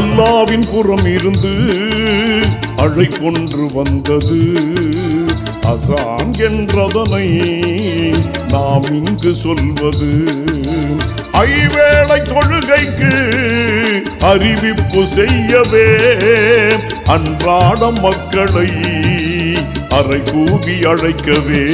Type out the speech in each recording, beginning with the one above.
அல்லாவின் புறம் இருந்து அழை கொன்று வந்தது. அசான் என்றதனை நாம் இங்கு சொல்வது. ஐவேளை தொழுகைக்கு அறிவிப்பு செய்யவே அன்றாட மக்களை அறை கூவி அழைக்கவே.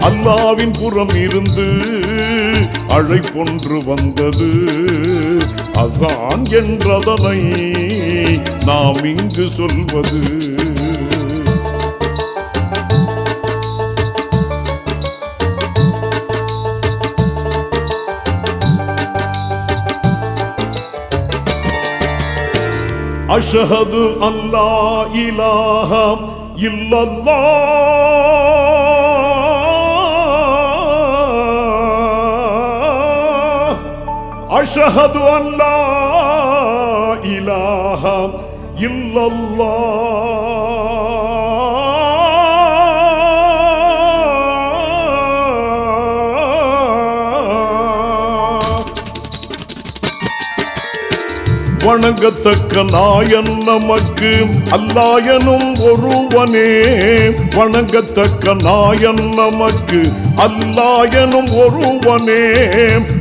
அல்லாவின் புறம் இருந்து அழைப்பொன்று வந்தது. அசான் என்றதனை நாம் இங்கு சொல்வது. அஷஹது அல்லா illallah Eşhedü en la ilahe illallah. வணங்கத்தக்க நாயன் நமக்கு அல்லாயனும் ஒருவனே. வணங்கத்தக்க நாயன் நமக்கு அல்லாயனும் ஒருவனே.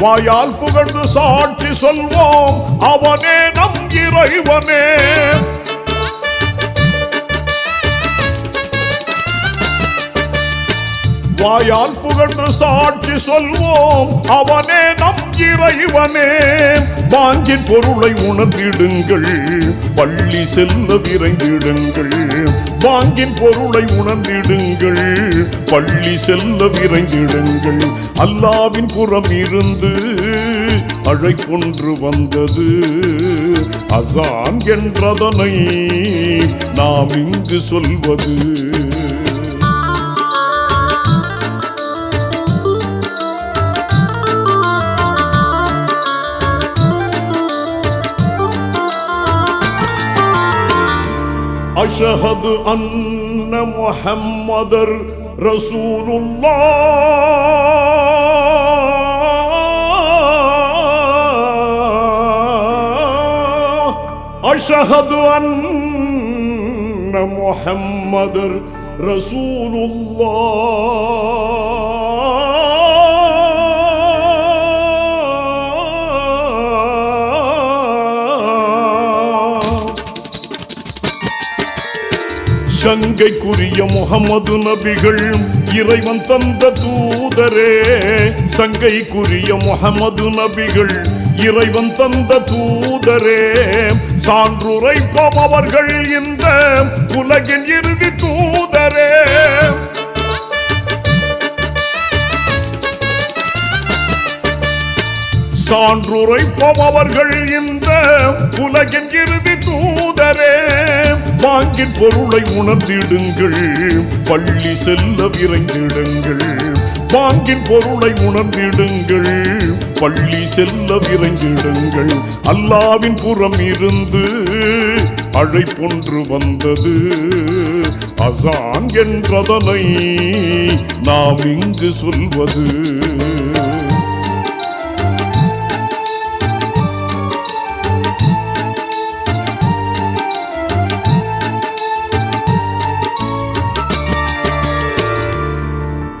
வாயால் புகழ்ந்து சாட்சி சொல்வோம் அவனே நம் இறைவனே. வாயால் புகழ்ந்து சாட்சி சொல்வோம். அவனே நம் இறைவனே. வாங்கின் பொருளை உணர்ந்திடுங்கள். பள்ளி செல்ல விரைந்திடுங்கள். வாங்கின் பொருளை உணர்ந்திடுங்கள். பள்ளி செல்ல விரைந்திடுங்கள். அல்லாவின் புறம் இருந்து அழைக்கொன்று வந்தது. அசான் என்றதனை நாம் இங்கு சொல்வது. أشهد أن محمد رسول الله أشهد أن محمد رسول الله சங்கைக்குரிய முகமது நபிகள் இறைவன் தந்த தூதரே. சங்கைக்குரிய முகமது நபிகள் இறைவன் தந்த தூதரே. சான்றுரைப்போம் அவர்கள் இந்த உலகின் இறுதி தூதரே. சான்றுரைப்போம் அவர்கள் இந்த உலகின் இறுதி தூதரே. வாங்கின் பொருளை உணர்ந்திடுங்கள் பள்ளி செல்ல விரைந்திடுங்கள். வாங்கின் பொருளை உணர்ந்திடுங்கள் பள்ளி செல்ல விரைந்திடுங்கள். அல்லாவின் புறம் இருந்து அழைப்பொன்று வந்தது. அசான் என்றதனை நாம் இங்கு சொல்வது.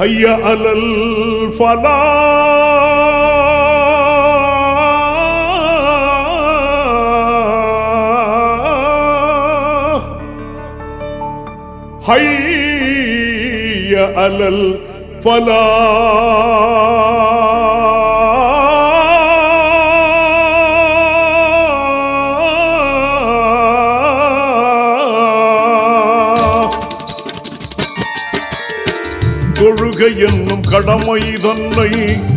هيا على الفلاح. هيا على الفلاح. தொழுகை என்னும் கடமை தன்னை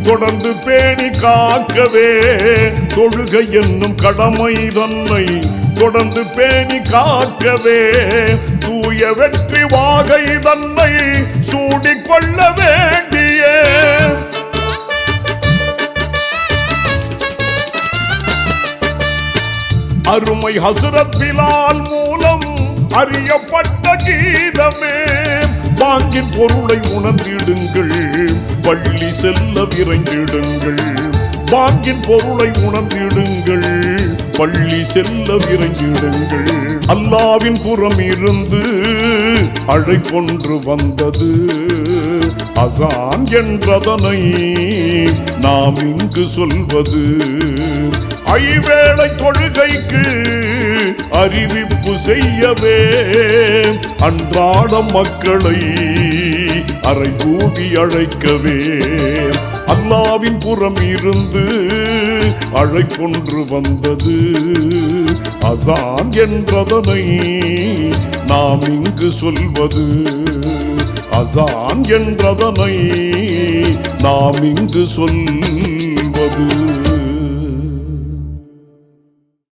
தொடர்ந்து பேணி காக்கவே. தொழுகை என்னும் கடமை தன்னை தொடர்ந்து பேணி காக்கவே. தூய வெற்றி வாகை தன்னை சூடிக்கொள்ள வேண்டிய. அருமை ஹசுரத் பிலால் மூலம் அறியப்பட்ட கீதமே. பாங்கின் பொருளை உணர்ந்திடுங்கள். பள்ளி செல்ல விரைந்திடுங்கள். பாங்கின் பொருளை உணர்ந்திடுங்கள். பள்ளி செல்ல விரைந்திடுங்கள். அல்லாவின் புறம் இருந்து அழைக்கொன்று வந்தது. அசான் என்றதனை நாம் இங்கு சொல்வது. ஐவேளை தொழுகைக்கு அறிவிப்பு செய்யவே அன்றாட மக்களை அரை கூவி அழைக்கவே. அல்லாவின் புறம் இருந்து அழைக்கொன்று வந்தது. அசான் என்றதனை நாம் இங்கு சொல்வது. அசான் என்றதனை நாம் இங்கு சொல்வது.